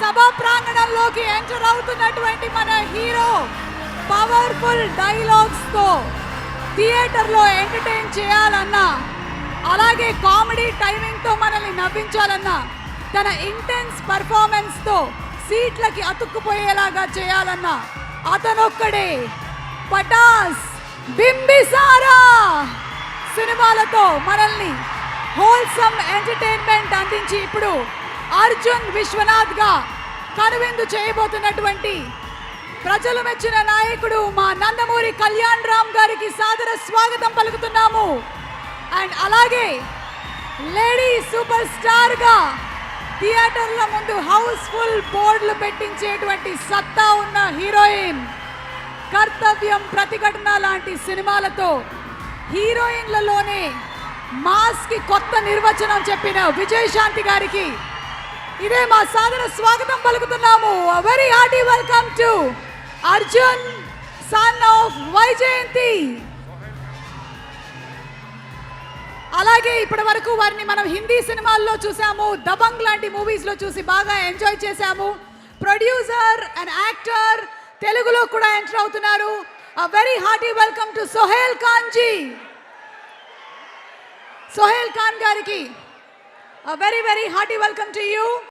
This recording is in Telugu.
సభా ప్రాంగణంలోకి ఎంటర్ అవుతున్నటువంటి మన హీరో పవర్ఫుల్ డైలాగ్స్తో థియేటర్లో ఎంటర్టైన్ చేయాలన్నా అలాగే కామెడీ టైమింగ్తో మనల్ని నవ్వించాలన్నా తన ఇంటెన్స్ పర్ఫార్మెన్స్తో సీట్లకి అతుక్కుపోయేలాగా చేయాలన్నా అతనొక్కడే పటాస్ బింబిసారా సినిమాలతో మనల్ని హోల్సమ్ ఎంటర్టైన్మెంట్ అందించి ఇప్పుడు అర్జున్ విశ్వనాథ్గా కనువిందు చేయబోతున్నటువంటి ప్రజలు మెచ్చిన నాయకుడు మా నందమూరి కళ్యాణ్ రామ్ గారికి సాదర స్వాగతం పలుకుతున్నాము. అండ్ అలాగే లేడీ సూపర్ స్టార్గా థియేటర్ల ముందు హౌస్ఫుల్ బోర్డులు పెట్టించేటువంటి సత్తా ఉన్న హీరోయిన్ కర్తవ్యం ప్రతిఘటన లాంటి సినిమాలతో హీరోయిన్లలోనే మాస్కి కొత్త నిర్వచనం చెప్పిన విజయశాంతి గారికి ఇదే మా సాదర స్వాగతం పలుకుతున్నాము. Very hearty welcome to Arjun son of Vyjayanthi అలాగే ఇప్పటి వరకు వారిని మనం హిందీ సినిమాల్లో చూసాము దబంగ్ లాంటి మూవీస్లో చూసి బాగా ఎంజాయ్ చేశాము. ప్రొడ్యూసర్ అండ్ యాక్టర్ తెలుగులో కూడా ఎంటర్ అవుతున్నారు. Very hearty welcome to Sohail Khan ji Sohail Khan గారికి very very hearty welcome to you